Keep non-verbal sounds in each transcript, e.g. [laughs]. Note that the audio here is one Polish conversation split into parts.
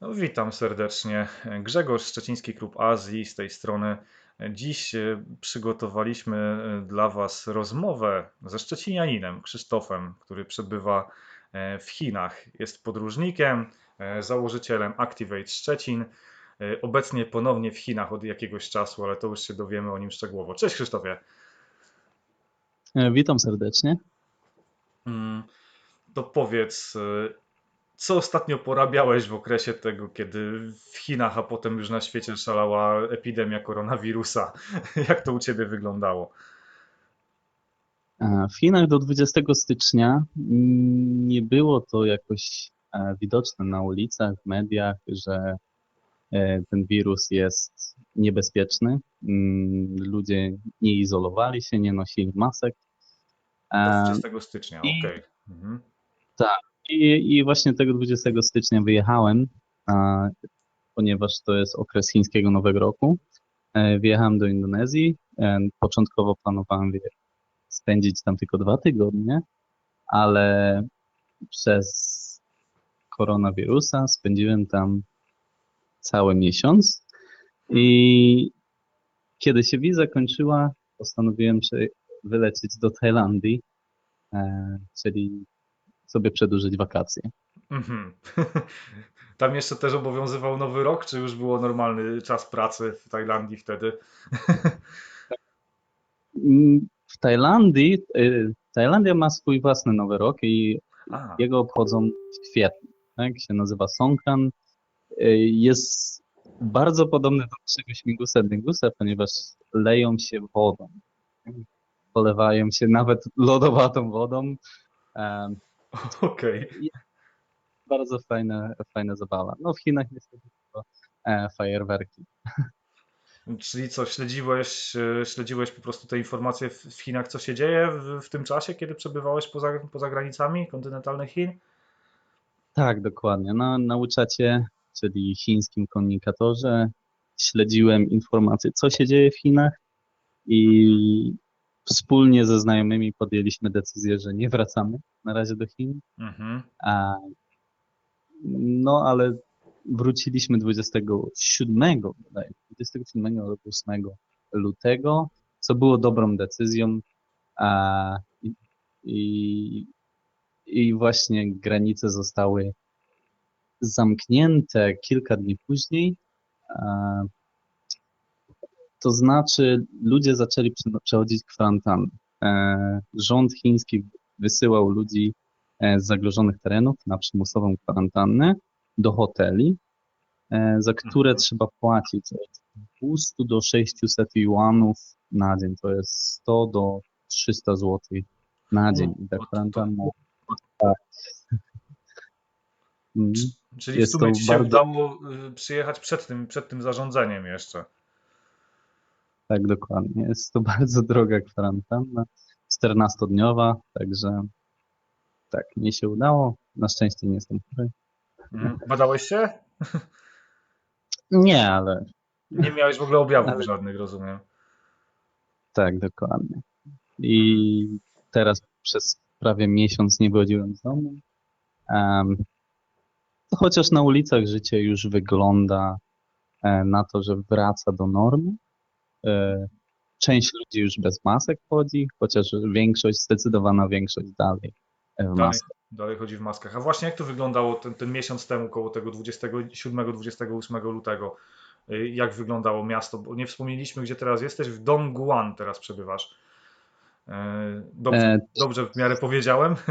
No, witam serdecznie. Grzegorz Szczeciński Klub Azji z tej strony. Dziś e, przygotowaliśmy e, dla Was rozmowę ze Szczecinianinem Krzysztofem, który przebywa e, w Chinach. Jest podróżnikiem, założycielem Activate Szczecin. Obecnie ponownie w Chinach od jakiegoś czasu, ale to już się dowiemy o nim szczegółowo. Cześć Krzysztofie. Witam serdecznie. Mm, To powiedz, co ostatnio porabiałeś w okresie tego, kiedy w Chinach, a potem już na świecie szalała epidemia koronawirusa? [laughs] Jak to u ciebie wyglądało? E, W Chinach do 20 stycznia nie było to jakoś e, widoczne na ulicach, w mediach, że e, ten wirus jest niebezpieczny. Mm, Ludzie nie izolowali się, nie nosili masek. Do E, 20 stycznia, okej. Mhm. I, I właśnie tego 20 stycznia wyjechałem, a, ponieważ to jest okres chińskiego Nowego Roku. E, do Indonezji. E, Początkowo planowałem wie- spędzić tam tylko dwa tygodnie, ale przez koronawirusa spędziłem tam cały miesiąc. I kiedy się wiza kończyła, postanowiłem że wylecieć do Tajlandii, e, czyli sobie przedłużyć wakacje. Mhm. [laughs] Tam jeszcze też obowiązywał nowy rok, czy już było normalny czas pracy w Tajlandii wtedy? [laughs] W Tajlandii, y, Tajlandia ma swój własny Nowy Rok i jego obchodzą w kwietniu. Tak? Się nazywa Songkran. Y, Jest bardzo podobny do naszego śmigusa dyngusa, ponieważ leją się wodą. Polewają się nawet lodowatą wodą. [laughs] Okej. Bardzo fajna, fajna zabawa. No w Chinach niestety tylko e, fajerwerki. Czyli co, śledziłeś, e, śledziłeś po prostu te informacje w Chinach, co się dzieje w, w tym czasie, kiedy przebywałeś poza, poza granicami kontynentalnych Chin? Tak, dokładnie. Na, na czyli chińskim komunikatorze, śledziłem informacje, co się dzieje w Chinach i wspólnie ze znajomymi podjęliśmy decyzję, że nie wracamy na razie do Chin. Mhm. A, no, ale wróciliśmy 27, bodaj, 27 albo 8 lutego, co było dobrą decyzją. A, i, i, I właśnie granice zostały zamknięte kilka dni później. To znaczy, ludzie zaczęli prze- przechodzić kwarantannę. E, Rząd chiński wysyłał ludzi e, z zagrożonych terenów na przymusową kwarantannę do hoteli, e, za które Mhm. trzeba płacić od 200 do 600 juanów na dzień. To jest 100 do 300 zł na dzień. I ta kwarantanna. Tak. Czyli w Jest sumie to ci się bardzo- udało y, przyjechać przed tym, przed tym zarządzeniem jeszcze. Tak, dokładnie. Jest to [laughs] bardzo droga kwarantanna, 14-dniowa, także tak, mi się udało. Na szczęście nie jestem chory. Mhm. Badałeś się? Nie, ale Nie miałeś w ogóle objawów Ale- żadnych, rozumiem. tak, dokładnie. I teraz przez prawie miesiąc nie wychodziłem z domu. Em, chociaż na ulicach życie już wygląda e, na to, że wraca do normy. E, Część ludzi już bez masek chodzi, chociaż większość, zdecydowana większość dalej e, w Dalej, maskach. dalej chodzi w maskach. A właśnie jak to wyglądało ten, ten miesiąc temu, koło tego 27-28 lutego? Y, Jak wyglądało miasto? Bo nie wspomnieliśmy, gdzie teraz jesteś. W Dongguan teraz przebywasz. Dobrze, E, dobrze w miarę powiedziałem? [laughs]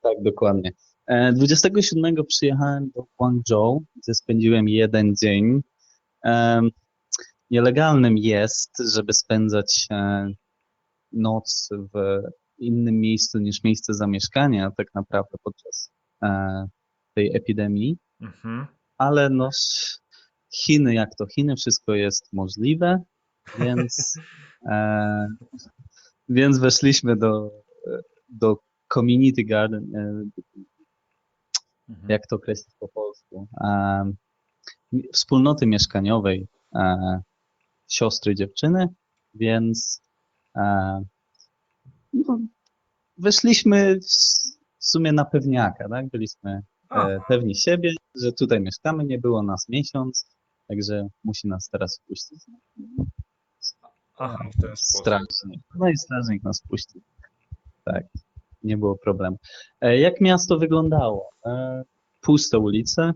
Tak, dokładnie. E, 27 przyjechałem do Guangzhou, gdzie spędziłem jeden dzień. Nielegalnym jest, żeby spędzać e, noc w innym miejscu niż miejsce zamieszkania, tak naprawdę podczas e, tej epidemii, Mhm. ale no, Chiny jak to Chiny, wszystko jest możliwe, więc, [laughs] e, więc weszliśmy do, do Community Garden, e, Mhm. jak to określić po polsku, em, wspólnoty mieszkaniowej e, siostry dziewczyny, więc e, no, weszliśmy w, sumie na pewniaka, tak? Byliśmy e, pewni siebie, że tutaj mieszkamy, nie było nas miesiąc, także musi nas teraz wpuścić. Aha, w ten sposób. Strażnik. No i strażnik nas puścił. Tak, nie było problemu. E, Jak miasto wyglądało? E, Puste ulice,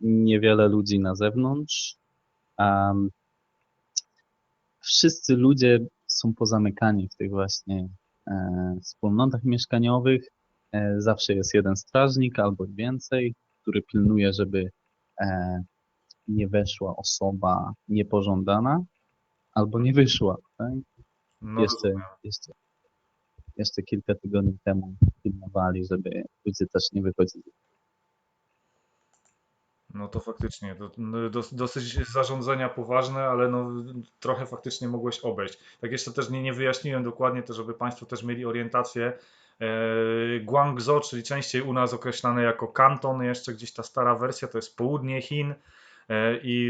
niewiele ludzi na zewnątrz. Wszyscy ludzie są pozamykani w tych właśnie e, wspólnotach mieszkaniowych. E, Zawsze jest jeden strażnik albo więcej, który pilnuje, żeby e, nie weszła osoba niepożądana albo nie wyszła. Tak? No, jeszcze, rozumiem. jeszcze, jeszcze kilka tygodni temu filmowali, żeby ludzie też nie wychodzili. No to faktycznie, no, dos, dosyć zarządzenia poważne, ale no, trochę faktycznie mogłeś obejść. Tak jeszcze też nie, nie wyjaśniłem dokładnie, to żeby Państwo też mieli orientację. E, Guangzhou, czyli częściej u nas określane jako Kanton, jeszcze gdzieś ta stara wersja, to jest południe Chin e, i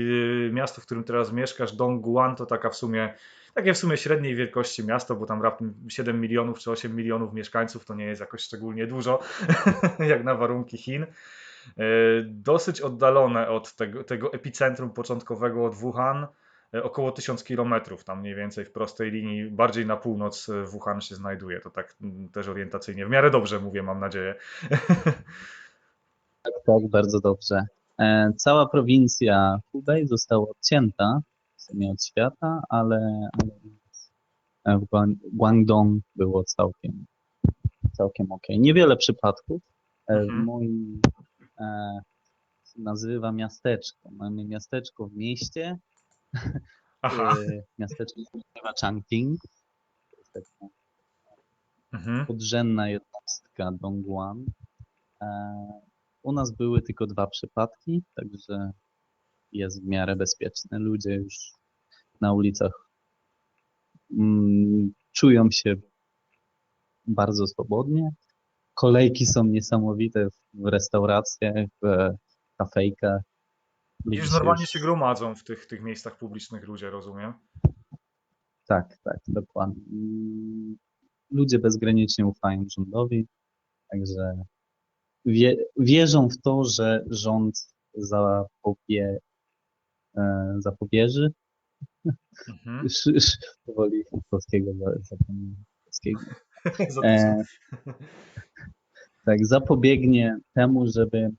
y, miasto, w którym teraz mieszkasz, Dongguan, to taka w sumie, takie w sumie średniej wielkości miasto, bo tam raptem 7 milionów czy 8 milionów mieszkańców to nie jest jakoś szczególnie dużo, [laughs] jak na warunki Chin. E, dosyć oddalone od tego, tego epicentrum początkowego od Wuhan, e, około 1000 kilometrów, tam mniej więcej w prostej linii, bardziej na północ e, Wuhan się znajduje. To tak też orientacyjnie. W miarę dobrze mówię, mam nadzieję. [laughs] Tak, bardzo dobrze. Cała prowincja Hubei została odcięta w sumie od świata, ale, w Guan- Guangdong było całkiem, całkiem ok. Niewiele przypadków. W Mhm. moim nazywa miasteczko. Mamy miasteczko w mieście, [laughs] Aha. e, miasteczko się nazywa Changping. To jest taka Mhm. podrzędna jednostka Dongguan. E, U nas były tylko dwa przypadki, także jest w miarę bezpieczne. Ludzie już na ulicach mm, czują się bardzo swobodnie. Kolejki są niesamowite w restauracjach, w kafejkach. Widzisz, normalnie się gromadzą w tych, tych miejscach publicznych ludzie, rozumiem? Tak, tak, dokładnie. Mm, Ludzie bezgranicznie ufają rządowi, także wie, wierzą w to, że rząd zapobie, e, zapobieży. Mhm. [laughs] Powoli polskiego zapomniałem [laughs] polskiego. E, tak, zapobiegnie temu, żeby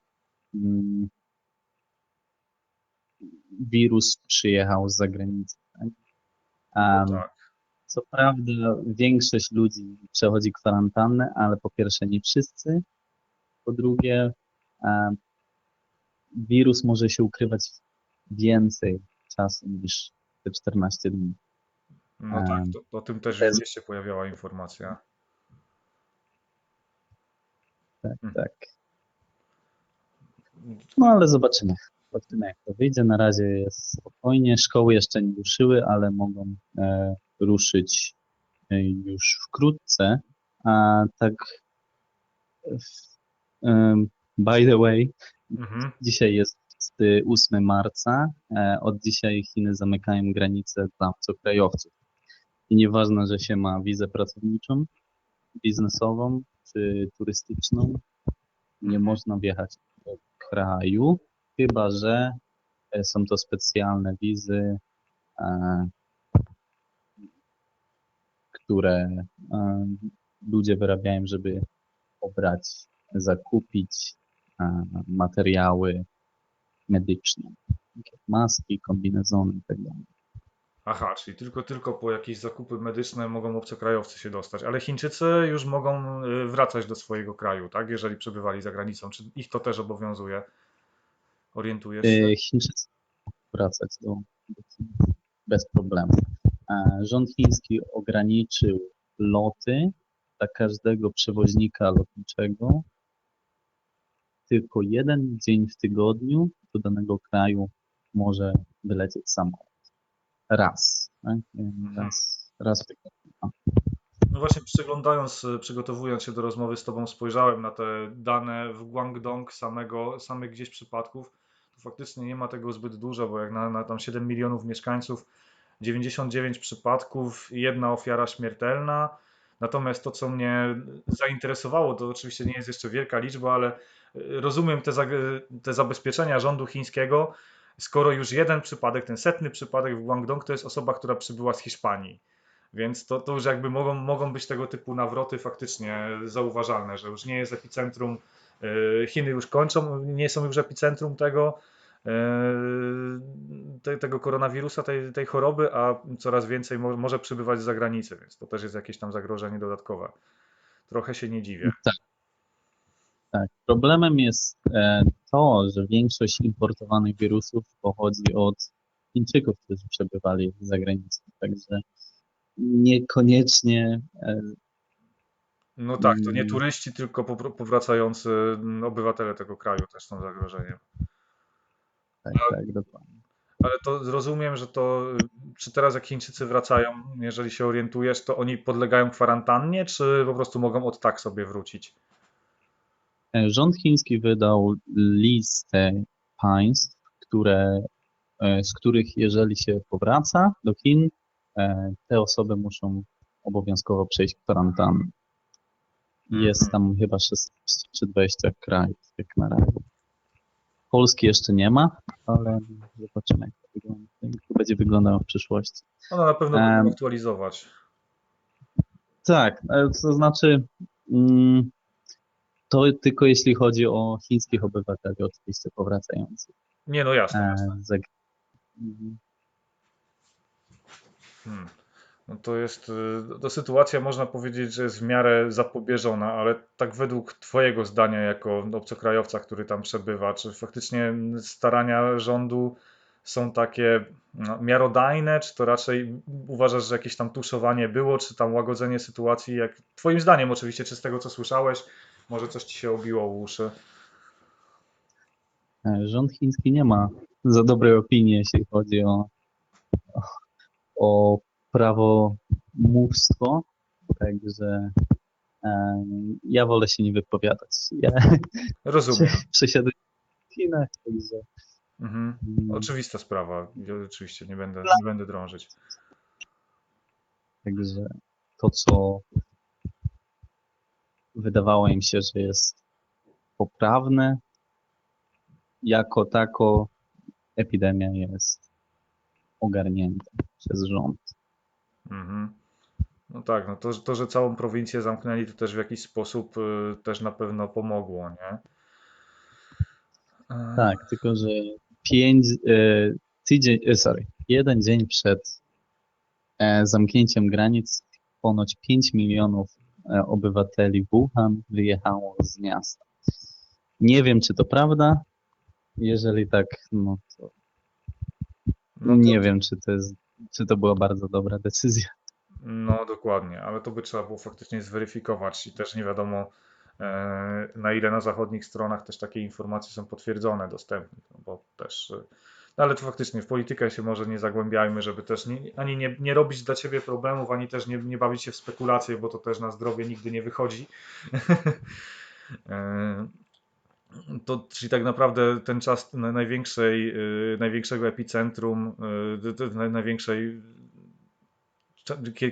mm, wirus przyjechał z zagranicy. Tak? No Em, tak. Co prawda większość ludzi przechodzi kwarantannę, ale po pierwsze nie wszyscy. Po drugie e, wirus może się ukrywać więcej czasu niż te 14 dni. No tak, to, o tym też gdzieś się pojawiała informacja. Tak, Mhm. tak. No ale zobaczymy. Zobaczymy jak to wyjdzie. Na razie jest spokojnie. Szkoły jeszcze nie ruszyły, ale mogą e, ruszyć e, już wkrótce. A tak w, em, by the way, Mhm. Dzisiaj jest 8 marca. E, Od dzisiaj Chiny zamykają granice dla obcokrajowców. I nieważne, że się ma wizę pracowniczą, biznesową turystyczną, nie można wjechać do kraju, chyba że e, są to specjalne wizy, e, które e, ludzie wyrabiają, żeby pobrać, zakupić materiały medyczne, maski, kombinezony itd. Aha, czyli tylko, tylko po jakieś zakupy medyczne mogą obcokrajowcy się dostać, ale Chińczycy już mogą y, wracać do swojego kraju, tak? Jeżeli przebywali za granicą. Czy ich to też obowiązuje? Orientujesz się? E, Chińczycy wracać do, Chin bez problemu. Rząd chiński ograniczył loty dla każdego przewoźnika lotniczego tylko jeden dzień w tygodniu do danego kraju może wylecieć samolot. Raz. Tak? Raz, raz w tygodniu. No właśnie przyglądając, y, przygotowując się do rozmowy z Tobą, spojrzałem na te dane w Guangdong samego, samych gdzieś przypadków. To faktycznie nie ma tego zbyt dużo, bo jak na, na tam 7 milionów mieszkańców, 99 przypadków, jedna ofiara śmiertelna. Natomiast to, co mnie zainteresowało, to oczywiście nie jest jeszcze wielka liczba, ale rozumiem te, zag- te zabezpieczenia rządu chińskiego, skoro już jeden przypadek, ten setny przypadek w Guangdong to jest osoba, która przybyła z Hiszpanii. Więc to, to już jakby mogą, mogą być tego typu nawroty faktycznie zauważalne, że już nie jest epicentrum, e, Chiny już kończą, nie są już epicentrum tego, te, tego koronawirusa, tej, tej choroby, a coraz więcej mo, może przybywać z zagranicy, więc to też jest jakieś tam zagrożenie dodatkowe. Trochę się nie dziwię. Tak. Tak. Problemem jest e, to, że większość importowanych wirusów pochodzi od Chińczyków, którzy przebywali za granicą. Także niekoniecznie e, No tak, to nie Mm. turyści, tylko powracający mm, obywatele tego kraju też są zagrożeniem. tak, tak, dokładnie. Ale to zrozumiem, że to, czy teraz jak Chińczycy wracają, jeżeli się orientujesz, to oni podlegają kwarantannie, czy po prostu mogą od tak sobie wrócić? Rząd chiński wydał listę państw, które, e, z których jeżeli się powraca do Chin, e, te osoby muszą obowiązkowo przejść kwarantannę. Jest tam chyba 16 czy 20 krajów jak na razie. Polski jeszcze nie ma, ale zobaczymy jak to wygląda, jak to będzie wyglądało w przyszłości. No na pewno będą aktualizować. Tak, e, to znaczy mm, to tylko jeśli chodzi o chińskich obywateli oczywiście powracających. Nie, no jasne. E, jasne. Mhm. Hmm. No to jest, y, to sytuacja można powiedzieć, że jest w miarę zapobieżona, ale tak według Twojego zdania jako obcokrajowca, który tam przebywa, czy faktycznie starania rządu są takie no, miarodajne, czy to raczej uważasz, że jakieś tam tuszowanie było, czy tam łagodzenie sytuacji, jak Twoim zdaniem oczywiście, czy z tego co słyszałeś, może coś Ci się obiło o uszy? E, Rząd chiński nie ma za dobrej opinii, jeśli chodzi o, o, o prawomówstwo, także e, ja wolę się nie wypowiadać. Ja Rozumiem. [laughs] przesiaduję w Chinach, także Mhm. mm, Oczywista sprawa, oczywiście nie będę, nie będę drążyć. Także to, co wydawało im się, że jest poprawne, jako tako epidemia jest ogarnięta przez rząd. Mhm. No tak, no to, to, że całą prowincję zamknęli, to też w jakiś sposób y, też na pewno pomogło, nie? E, Tak, tylko że pięć, e, tydzień, e, sorry, jeden dzień przed e, zamknięciem granic ponoć 5 milionów obywateli Wuhan wyjechało z miasta. Nie wiem, czy to prawda. Jeżeli tak, no to No to, nie wiem, czy to jest, czy to była bardzo dobra decyzja. No dokładnie, ale to by trzeba było faktycznie zweryfikować i też nie wiadomo e, na ile na zachodnich stronach też takie informacje są potwierdzone, dostępne, bo też, no ale to faktycznie w politykę się może nie zagłębiajmy, żeby też nie, ani nie, nie robić dla ciebie problemów, ani też nie, nie bawić się w spekulacje, bo to też na zdrowie nigdy nie wychodzi. [laughs] E, To, czyli tak naprawdę ten czas na- największej, y, największego epicentrum, y, największej,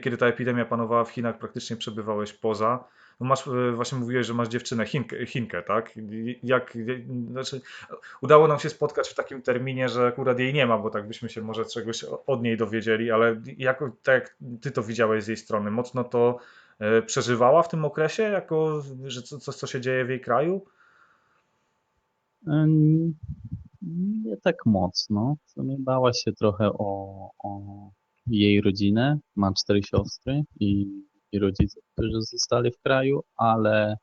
kiedy ta epidemia panowała w Chinach, praktycznie przebywałeś poza. No masz, y, właśnie mówiłeś, że masz dziewczynę Chinkę, Chinkę tak? Jak, y, znaczy, udało nam się spotkać w takim terminie, że akurat jej nie ma, bo tak byśmy się może czegoś od niej dowiedzieli, ale jak, tak jak ty to widziałeś z jej strony, mocno to y, przeżywała w tym okresie, jako, że co- coś, co się dzieje w jej kraju? Nie tak mocno. W sumie bała się trochę o, o jej rodzinę. Ma cztery siostry i, i rodziców, którzy zostali w kraju, ale,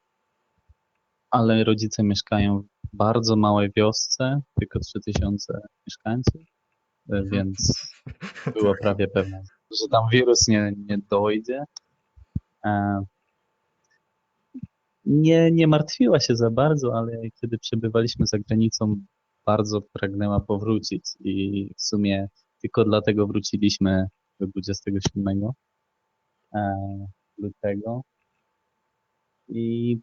ale rodzice mieszkają w bardzo małej wiosce, tylko 3000 mieszkańców, e, więc była prawie pewna, że tam wirus nie, nie dojdzie. E, Nie, nie martwiła się za bardzo, ale kiedy przebywaliśmy za granicą, bardzo pragnęła powrócić i w sumie tylko dlatego wróciliśmy do 27 e, lutego. I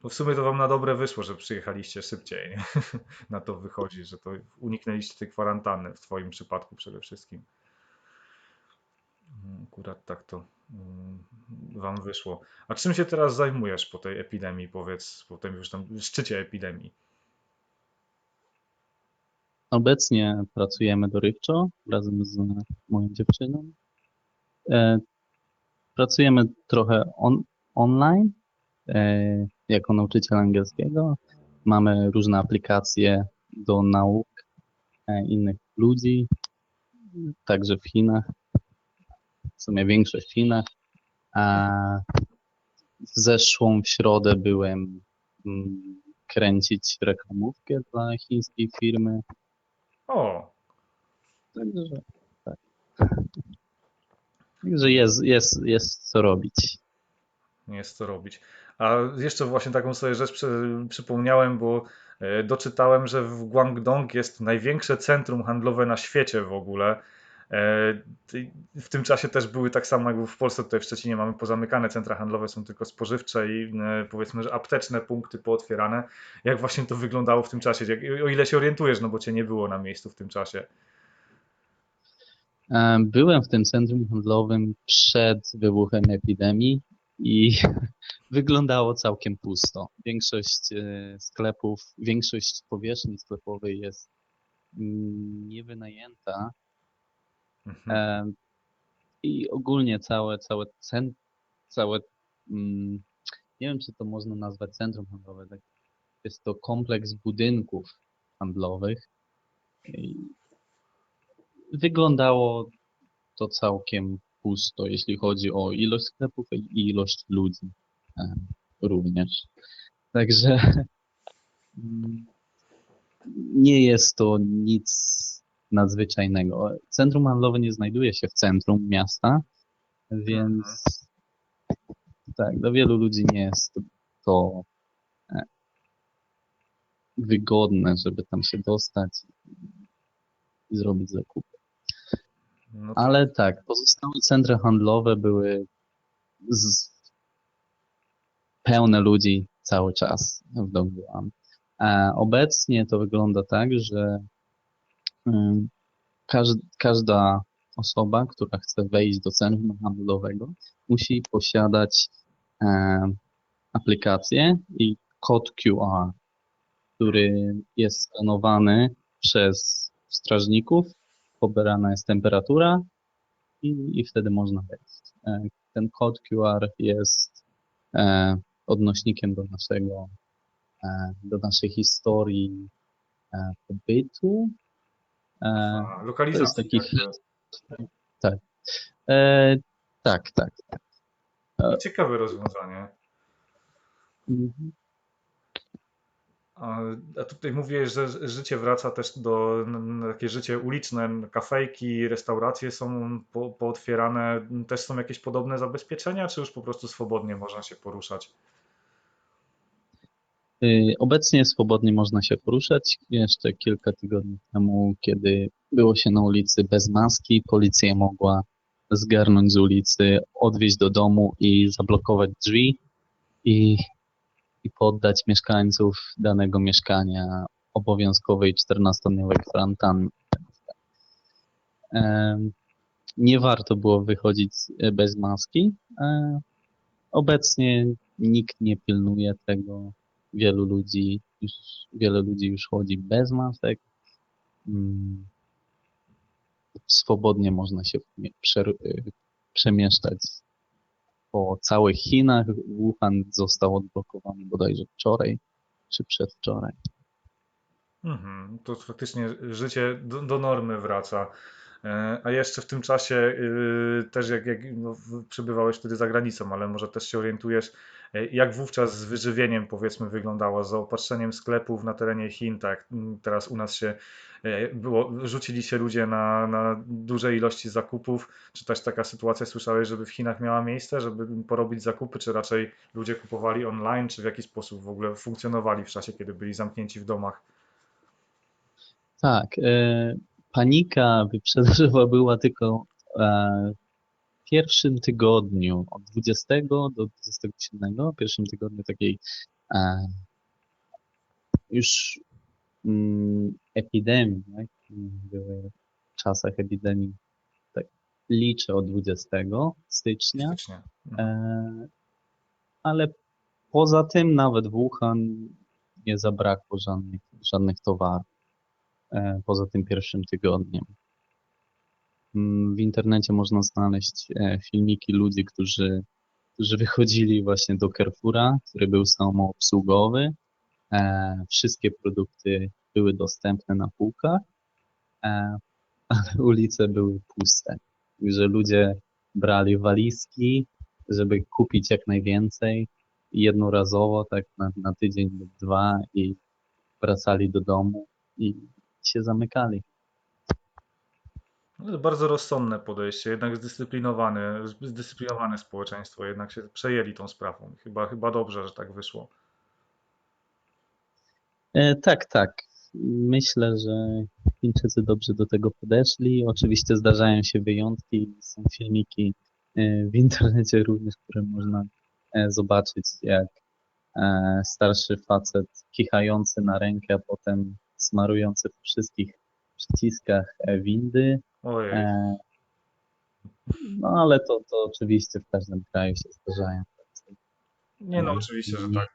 Bo w sumie to wam na dobre wyszło, że przyjechaliście szybciej. [laughs] Na to wychodzi, że to uniknęliście tej kwarantanny w twoim przypadku przede wszystkim. Mm, Akurat tak to mm, wam wyszło. A czym się teraz zajmujesz po tej epidemii, powiedz, po tym już tam szczycie epidemii? Obecnie pracujemy dorywczo razem z moją dziewczyną. E, Pracujemy trochę on, online e, jako nauczyciel angielskiego. Mamy różne aplikacje do nauk e, innych ludzi, także w Chinach. W sumie większość w Chinach. A w zeszłą środę byłem mm, kręcić reklamówkę dla chińskiej firmy. O, Także tak. Także jest, jest, jest co robić. jest co robić. A jeszcze właśnie taką sobie rzecz przy, przypomniałem, bo e, doczytałem, że w Guangdong jest największe centrum handlowe na świecie w ogóle. E, W tym czasie też były tak samo jak w Polsce, tutaj w Szczecinie mamy pozamykane centra handlowe, są tylko spożywcze i e, powiedzmy, że apteczne punkty pootwierane. Jak właśnie to wyglądało w tym czasie? O ile się orientujesz, no bo cię nie było na miejscu w tym czasie. E, Byłem w tym centrum handlowym przed wybuchem epidemii i [laughs] wyglądało całkiem pusto. Większość sklepów, większość powierzchni sklepowej jest mm, niewynajęta Mhm. I ogólnie całe, całe, cen, całe mm, nie wiem, czy to można nazwać centrum handlowe. Tak? Jest to kompleks budynków handlowych. Wyglądało to całkiem pusto, jeśli chodzi o ilość sklepów i ilość ludzi również. Także mm, nie jest to nic nadzwyczajnego. Centrum handlowe nie znajduje się w centrum miasta, więc tak, dla wielu ludzi nie jest to e, wygodne, żeby tam się dostać i zrobić zakupy. No to- Ale tak, pozostałe centra handlowe były z... pełne ludzi cały czas w Dongguan. A obecnie to wygląda tak, że każda osoba, która chce wejść do centrum handlowego, musi posiadać aplikację i kod QR, który jest skanowany przez strażników, pobierana jest temperatura i, i wtedy można wejść. E, Ten kod QR jest e, odnośnikiem do naszego, e, do naszej historii pobytu. E, A, lokalizacji. to jest taki- jakby. e, tak, tak. Ciekawe rozwiązanie. Mhm. A, a tutaj mówiłeś, że życie wraca też do takie życie uliczne, kafejki, restauracje są po, pootwierane. Też są jakieś podobne zabezpieczenia, czy już po prostu swobodnie można się poruszać? Y, Obecnie swobodnie można się poruszać. Jeszcze kilka tygodni temu, kiedy było się na ulicy bez maski, policja mogła zgarnąć z ulicy, odwieźć do domu i zablokować drzwi i, i poddać mieszkańców danego mieszkania obowiązkowej 14-dniowej kwarantanny. Em, Nie warto było wychodzić e, bez maski. E, Obecnie nikt nie pilnuje tego wielu ludzi, już, wiele ludzi już chodzi bez masek. Mm, Swobodnie można się y, przemieszczać po całych Chinach. Wuhan został odblokowany bodajże wczoraj czy przedwczoraj. Mhm, to faktycznie życie do, do normy wraca. E, A jeszcze w tym czasie y, też jak, jak no, przebywałeś wtedy za granicą, ale może też się orientujesz, e, jak wówczas z wyżywieniem powiedzmy wyglądało, z zaopatrzeniem sklepów na terenie Chin, tak teraz u nas się e, było, rzucili się ludzie na, na duże ilości zakupów, czy też taka sytuacja słyszałeś, żeby w Chinach miała miejsce, żeby porobić zakupy, czy raczej ludzie kupowali online, czy w jaki sposób w ogóle funkcjonowali w czasie, kiedy byli zamknięci w domach? Tak, e, panika wyprzedażowa była tylko e, w pierwszym tygodniu, od 20 do 27, w pierwszym tygodniu takiej E, już mm, epidemii, tak? były w czasach epidemii, tak liczę od 20 stycznia. Mhm. e, ale poza tym nawet w Wuhan nie zabrakło żadnych, żadnych towarów, poza tym pierwszym tygodniem. Mm, W internecie można znaleźć e, filmiki ludzi, którzy, którzy wychodzili właśnie do Carrefoura, który był samoobsługowy. E, Wszystkie produkty były dostępne na półkach, e, ale ulice były puste. Także ludzie brali walizki, żeby kupić jak najwięcej jednorazowo, tak na, na tydzień lub dwa i wracali do domu i się zamykali. No, bardzo rozsądne podejście, jednak zdyscyplinowane, zdyscyplinowane społeczeństwo, jednak się przejęli tą sprawą. Chyba, chyba dobrze, że tak wyszło. E, tak, tak. Myślę, że Chińczycy dobrze do tego podeszli. Oczywiście zdarzają się wyjątki. Są filmiki e, w internecie również, które można e, zobaczyć, jak e, starszy facet kichający na rękę, a potem smarujący po wszystkich przyciskach e, windy. Ojej. E, No ale to, to oczywiście w każdym kraju się zdarzają. Nie no, oczywiście, że tak.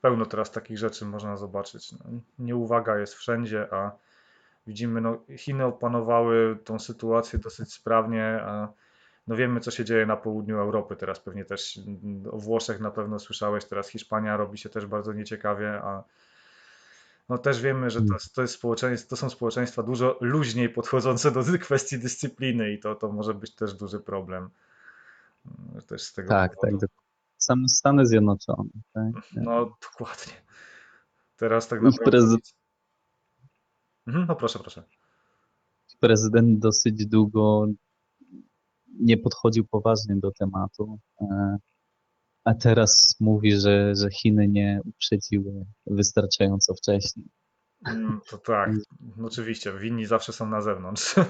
Pełno teraz takich rzeczy można zobaczyć. No, nieuwaga jest wszędzie, a widzimy, no, Chiny opanowały tą sytuację dosyć sprawnie, a no wiemy, co się dzieje na południu Europy. Teraz pewnie też o Włoszech na pewno słyszałeś, teraz Hiszpania robi się też bardzo nieciekawie, a no też wiemy, że to, jest- to, jest społeczeństwo, to są społeczeństwa dużo luźniej podchodzące do [laughs] kwestii dyscypliny i to, to może być też duży problem. Mm, Też z tego Tak, tak. powodu. dok- Same Stany Zjednoczone. [laughs] Tak? No, dokładnie. Teraz tak Ich naprawdę. prezydent- Mhm, no proszę, proszę. prezydent dosyć długo nie podchodził poważnie do tematu, e, a teraz mówi, że, że Chiny nie uprzedziły wystarczająco wcześnie. Mm, To tak, no oczywiście, winni zawsze są na zewnątrz. [laughs]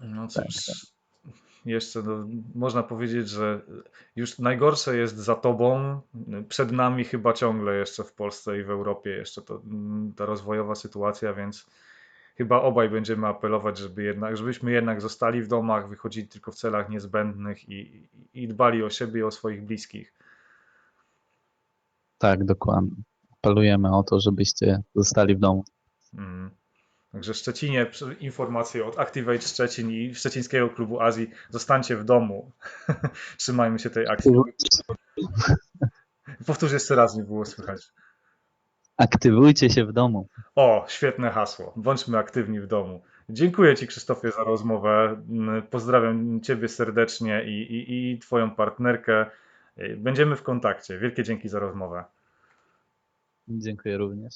No Tak, cóż, jeszcze no, można powiedzieć, że już najgorsze jest za tobą, przed nami chyba ciągle jeszcze w Polsce i w Europie jeszcze to, mm, ta rozwojowa sytuacja, więc chyba obaj będziemy apelować, żeby jednak, żebyśmy jednak zostali w domach, wychodzili tylko w celach niezbędnych i, i dbali o siebie i o swoich bliskich. Tak, dokładnie. Apelujemy o to, żebyście zostali w domu. Mm. Także Szczecinie informacje od Activate Szczecin i Szczecińskiego Klubu Azji. Zostańcie w domu. [laughs] Trzymajmy się tej akcji. Powtórz jeszcze raz, nie było słychać. Aktywujcie się w domu. O, świetne hasło. Bądźmy aktywni w domu. Dziękuję Ci, Krzysztofie, za rozmowę. Mm, Pozdrawiam Ciebie serdecznie i, i, i Twoją partnerkę. Będziemy w kontakcie. Wielkie dzięki za rozmowę. Dziękuję również.